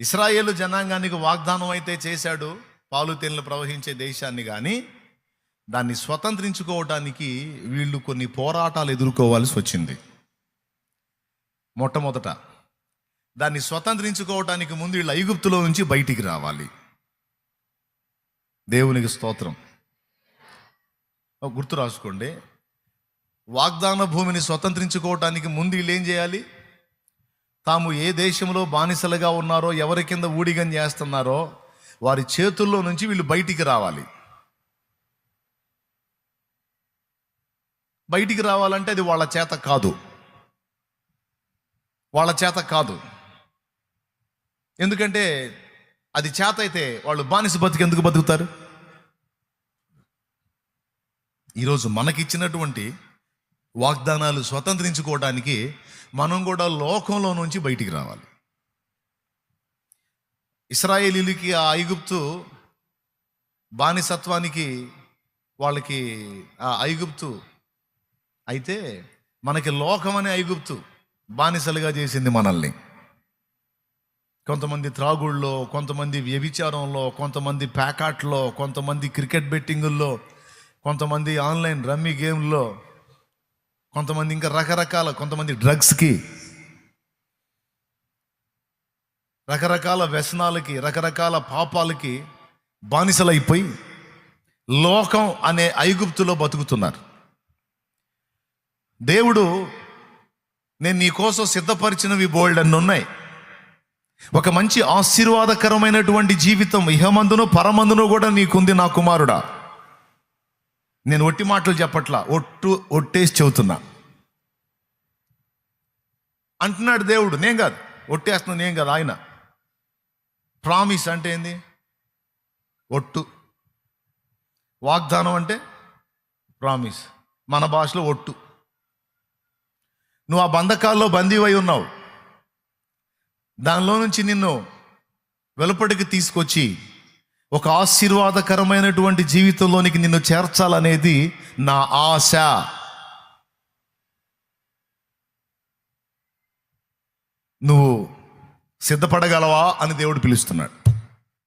ఇస్రాయేలు జనాంగానికి వాగ్దానం అయితే చేశాడు పాలు తేనెలు ప్రవహించే దేశాన్ని కానీ దాన్ని స్వతంత్రించుకోవటానికి వీళ్ళు కొన్ని పోరాటాలు ఎదుర్కోవాల్సి వచ్చింది. మొట్టమొదట దాన్ని స్వతంత్రించుకోవటానికి ముందు వీళ్ళు ఐగుప్తులో నుంచి బయటికి రావాలి. దేవునికి స్తోత్రం. గుర్తు రాసుకోండి. వాగ్దాన భూమిని స్వతంత్రించుకోవటానికి ముందు వీళ్ళు ఏం చేయాలి? తాము ఏ దేశంలో బానిసలుగా ఉన్నారో ఎవరి కింద ఊడిగం చేస్తున్నారో వారి చేతుల్లో నుంచి వీళ్ళు బయటికి రావాలి. బయటికి రావాలంటే అది వాళ్ళ చేత కాదు. వాళ్ళ చేత కాదు. ఎందుకంటే అది చేత అయితే వాళ్ళు బానిస బతికి ఎందుకు బతుకుతారు? ఈరోజు మనకిచ్చినటువంటి వాగ్దానాలు స్వతంత్రించుకోవడానికి మనం కూడా లోకంలో నుంచి బయటికి రావాలి. ఇస్రాయేలీలకి ఆ ఐగుప్తు బానిసత్వానికి వాళ్ళకి ఆ ఐగుప్తు అయితే మనకి లోకం అనే ఐగుప్తు బానిసలుగా చేసింది మనల్ని. కొంతమంది త్రాగుళ్ళలో కొంతమంది వ్యభిచారంలో కొంతమంది ప్యాకాట్లో కొంతమంది క్రికెట్ బెట్టింగుల్లో కొంతమంది ఆన్లైన్ రమ్మీ గేమ్లో కొంతమంది ఇంకా రకరకాల కొంతమంది డ్రగ్స్కి రకరకాల వ్యసనాలకి రకరకాల పాపాలకి బానిసలైపోయి లోకం అనే ఐగుప్తులో బతుకుతున్నారు. దేవుడు నేను నీ కోసం సిద్ధపరిచినవి బోల్డ్ అన్ని ఉన్నాయి. ఒక మంచి ఆశీర్వాదకరమైనటువంటి జీవితం ఇహమందును పరమందును కూడా నీకుంది నా కుమారుడా. నేను ఒట్టి మాటలు చెప్పట్లా ఒట్టు ఒట్టేసి చెబుతున్నా. అంటున్నాడు దేవుడు నేను కాదు ఒట్టేస్తున్నాను నేను కాదు ఆయన. ప్రామిస్ అంటే ఏంది? ఒట్టు. వాగ్దానం అంటే ప్రామిస్. మన భాషలో ఒట్టు. నువ్వు ఆ బంధకాల్లో బందీవై ఉన్నావు. దానిలో నుంచి నిన్ను వెలుపటికి తీసుకొచ్చి ఒక ఆశీర్వాదకరమైనటువంటి జీవితంలోనికి నిన్ను చేర్చాలనేది నా ఆశ. నువ్వు సిద్ధపడగలవా అని దేవుడు పిలుస్తున్నాడు.